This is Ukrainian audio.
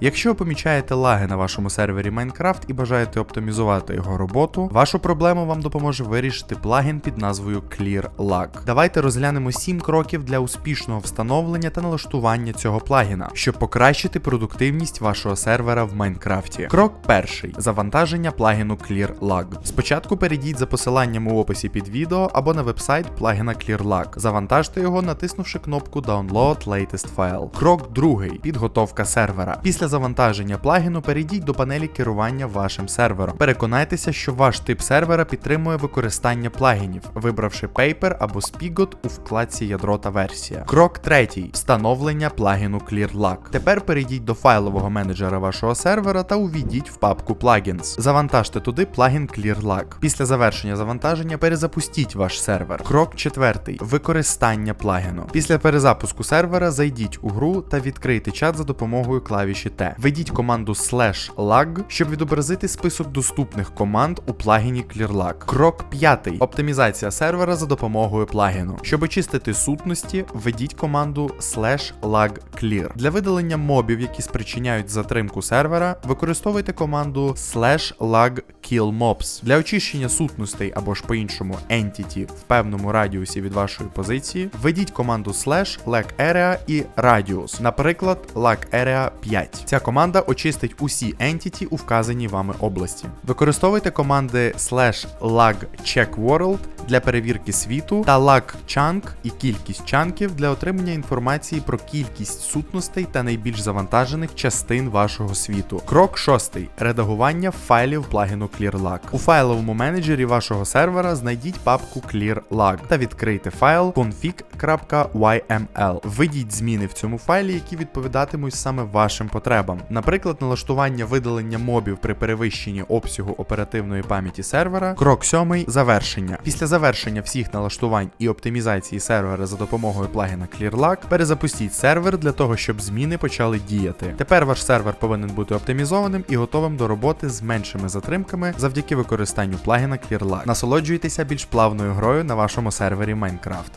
Якщо ви помічаєте лаги на вашому сервері Minecraft і бажаєте оптимізувати його роботу, вашу проблему вам допоможе вирішити плагін під назвою ClearLag. Давайте розглянемо 7 кроків для успішного встановлення та налаштування цього плагіна, щоб покращити продуктивність вашого сервера в Майнкрафті. Крок перший завантаження плагіну ClearLag. Спочатку перейдіть за посиланням у описі під відео або на вебсайт плагіна ClearLag. Завантажте його, натиснувши кнопку Download Latest File. Крок другий підготовка сервера. Після завантаження плагіну перейдіть до панелі керування вашим сервером. Переконайтеся, що ваш тип сервера підтримує використання плагінів, вибравши Paper або Spigot у вкладці ядро та версія. Крок третій встановлення плагіну ClearLag. Тепер перейдіть до файлового менеджера вашого сервера та увійдіть в папку Plugins. Завантажте туди плагін ClearLag. Після завершення завантаження перезапустіть ваш сервер. Крок четвертий використання плагіну. Після перезапуску сервера зайдіть у гру та відкрийте чат за допомогою клавіші T. Введіть команду slash /lag, щоб відобразити список доступних команд у плагіні ClearLag. Крок п'ятий оптимізація сервера за допомогою плагіну. Щоб очистити сутності, введіть команду /lag-clear. Для видалення мобів, які спричиняють затримку сервера, використовуйте команду /lag-kill-mobs. Для очищення сутностей або ж по-іншому entity в певному радіусі від вашої позиції, введіть команду /lag-area і radius, наприклад, lag-area 5. Ця команда очистить усі entity у вказаній вами області. Використовуйте команди /lag-check-world для перевірки світу та lag-chunk і кількість чанків для отримання інформації про кількість сутностей та найбільш завантажених частин вашого світу. Крок шостий редагування файлів плагіну ClearLag. У файловому менеджері вашого сервера знайдіть папку ClearLag та відкрийте файл config.yml. Введіть зміни в цьому файлі, які відповідатимуть саме вашим потребам. Наприклад, налаштування видалення мобів при перевищенні обсягу оперативної пам'яті сервера. Крок сьомий завершення. Після завершення всіх налаштувань і оптимізації сервера за допомогою плагіна ClearLag, перезапустіть сервер для того, щоб зміни почали діяти. Тепер ваш сервер повинен бути оптимізованим і готовим до роботи з меншими затримками завдяки використанню плагіна ClearLag. Насолоджуйтеся більш плавною грою на вашому сервері Minecraft.